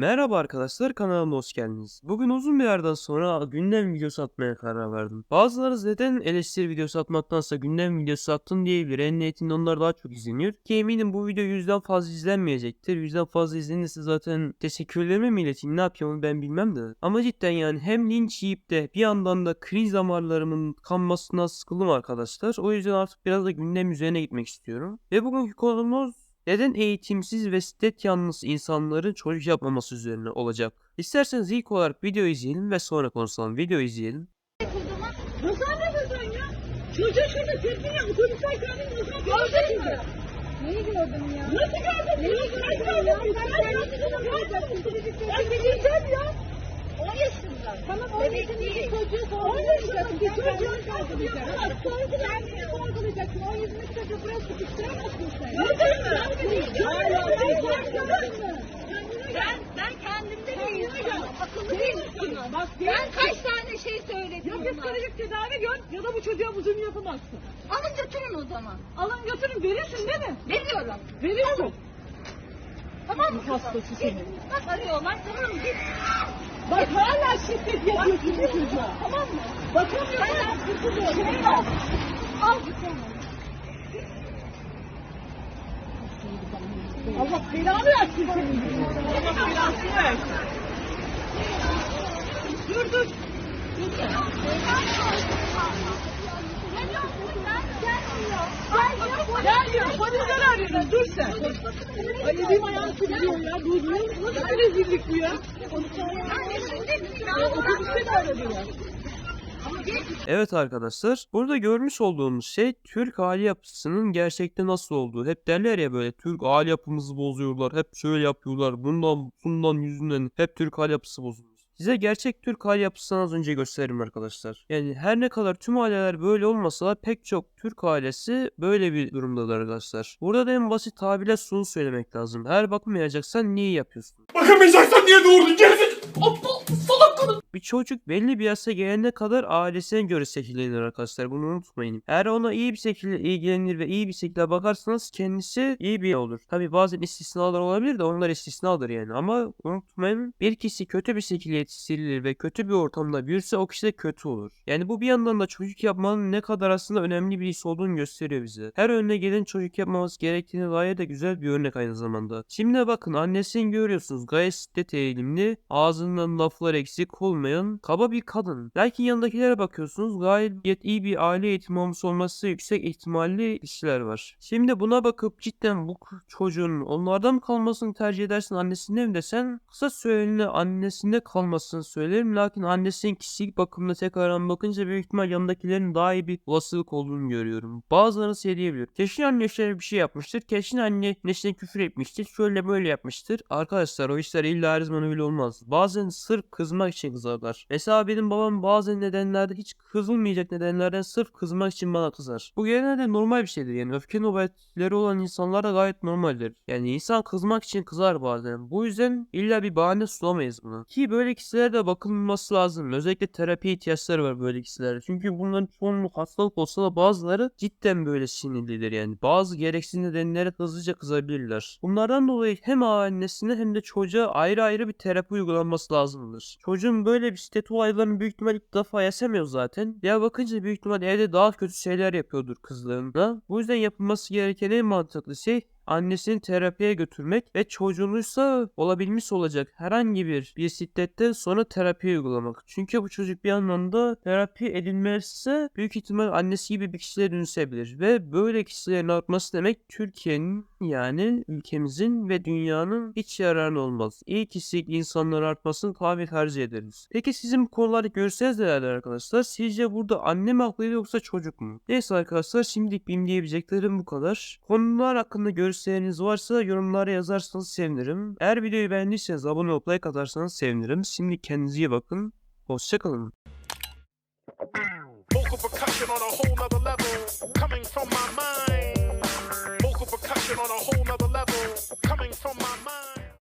Merhaba arkadaşlar kanalıma hoş geldiniz. Bugün uzun bir yerden sonra gündem videosu atmaya karar verdim. Bazıları neden eleştiri videosu atmaktansa gündem videosu attın diyebilir. En niyetinde onlar daha çok izleniyor. Ki eminim bu video yüzden fazla izlenmeyecektir. Yüzden fazla izlenirse zaten teşekkürlerimi mi ileteyim ne yapayım ben bilmem de. Ama cidden yani hem linç yiyip de bir yandan da kriz damarlarımın kanmasına sıkıldım arkadaşlar. O yüzden artık biraz da gündem üzerine gitmek istiyorum. Ve bugünkü konumuz neden eğitimsiz ve stet yanlısı insanların çocuk yapmaması üzerine olacak. İsterseniz ilk olarak video izleyelim ve sonra konuşalım. Video izleyelim. Nasıl anladın sen ya? Çocuğu şurada çektin ya. Otobüsten kendini nasıl gördün mü? Neyi gördüm ya? Nasıl gördün? Neyi Nasıl gördüm ya? gördün? Ben Ben bileceğim ya. 10 yaşında. Tamam 10 Bebek yaşında bir çocuğu 10 yaşında sorgulayacaksın. bir çocuğu sorgulayacaksın. Sorgulayacaksın? 10 yaşındaki çocuğu buraya sıkıştıramazsın. Ben, ben kendimde değilim. Akıllı değilim. Bak Ben kaç tane şey söyledim Ya buna. psikolojik tedavi gör ya da bu çocuğa bu zulmü yapamazsın. Alın götürün o zaman. Alın götürün verirsin değil mi? Veriyorum. Veriyorsun. Tamam mı? Hastası seni. Bak arıyorlar tamam? Git. Bak hala şiddet yapıyorsun bu çocuğa. Tamam mı? Kurtuluyorum. Şey al. Al git onu. Allah belanı versin senin. Allah belasını versin. Dur dur. Gelmiyor. Polisler arıyor. Dur sen. Ay elim ayağım titriyor ya. Dur dur. Nasıl bir rezillik bu ya? Otobüste de arıyorlar. Evet arkadaşlar, burada görmüş olduğumuz şey Türk aile yapısının gerçekte nasıl olduğu. Hep derler ya böyle Türk aile yapımızı bozuyorlar, hep şöyle yapıyorlar, bundan bundan yüzünden hep Türk aile yapısı bozulmuş. Size gerçek Türk aile yapısını az önce gösteririm arkadaşlar. Yani her ne kadar tüm aileler böyle olmasa da pek çok Türk ailesi böyle bir durumdadır arkadaşlar. Burada da en basit tabirle şunu söylemek lazım. Eğer bakmayacaksan niye yapıyorsun? Bakamayacaksan niye doğurdun gerizekalı? Bir çocuk belli bir yaşa gelene kadar ailesine göre şekillenir arkadaşlar. Bunu unutmayın. Eğer ona iyi bir şekilde ilgilenir ve iyi bir şekilde bakarsanız kendisi iyi bir olur. Tabi bazen istisnalar olabilir de onlar istisnadır yani. Ama unutmayın bir kişi kötü bir şekilde yetiştirilir ve kötü bir ortamda büyürse o kişi de kötü olur. Yani bu bir yandan da çocuk yapmanın ne kadar aslında önemli bir iş olduğunu gösteriyor bize. Her önüne gelen çocuk yapmamız gerektiğine dair de güzel bir örnek aynı zamanda. Şimdi bakın annesini görüyorsunuz gayet şiddet eğilimli, ağzından laflar eksik olmayan kaba bir kadın. Lakin yanındakilere bakıyorsunuz gayet iyi bir aile eğitimi olmuş olması yüksek ihtimalli kişiler var. Şimdi buna bakıp cidden bu çocuğun onlardan mı kalmasını tercih edersin annesinde mi desen kısa süreliğine annesinde kalmasını söylerim. Lakin annesinin kişilik bakımına tekrardan bakınca büyük ihtimal yanındakilerin daha iyi bir olasılık olduğunu görüyorum. Bazıları şey diyebilir. Keşke anne şöyle bir şey yapmıştır. Keşke anne neşine küfür etmiştir. Şöyle böyle yapmıştır. Arkadaşlar o işler illa her zaman öyle olmaz. Bazen sırf kızmak için kızarlar. Mesela benim babam bazen nedenlerde hiç kızılmayacak nedenlerden sırf kızmak için bana kızar. Bu genelde normal bir şeydir yani. Öfke nöbetleri olan insanlar da gayet normaldir. Yani insan kızmak için kızar bazen. Bu yüzden illa bir bahane sulamayız buna. Ki böyle kişilere de bakılması lazım. Özellikle terapi ihtiyaçları var böyle kişilere. Çünkü bunların çoğunluk hastalık olsa da bazıları cidden böyle sinirlidir yani. Bazı gereksiz nedenlere hızlıca kızabilirler. Bunlardan dolayı hem annesine hem de çocuğa ayrı ayrı bir terapi uygulanması lazımdır. Çocuğun böyle bir şiddet olaylarını büyük ihtimal ilk defa yaşamıyor zaten. Ya bakınca büyük ihtimal evde daha kötü şeyler yapıyordur kızlarına. Bu yüzden yapılması gereken en mantıklı şey annesini terapiye götürmek ve çocuğunuysa olabilmiş olacak herhangi bir bir şiddetten sonra terapi uygulamak. Çünkü bu çocuk bir anlamda terapi edilmezse büyük ihtimal annesi gibi bir kişiye dönüşebilir ve böyle kişilerin artması demek Türkiye'nin yani ülkemizin ve dünyanın hiç yararına olmaz. İyi kişilik insanlar artmasını tabi tercih ederiz. Peki sizin bu konularda görseniz değerli arkadaşlar. Sizce burada anne mi haklıydı yoksa çocuk mu? Neyse arkadaşlar şimdilik benim diyebileceklerim bu kadar. Konular hakkında görüşleriniz varsa yorumlara yazarsanız sevinirim. Eğer videoyu beğendiyseniz abone olup like atarsanız sevinirim. Şimdi kendinize iyi bakın. Hoşçakalın. On a whole nother level, coming from my mind.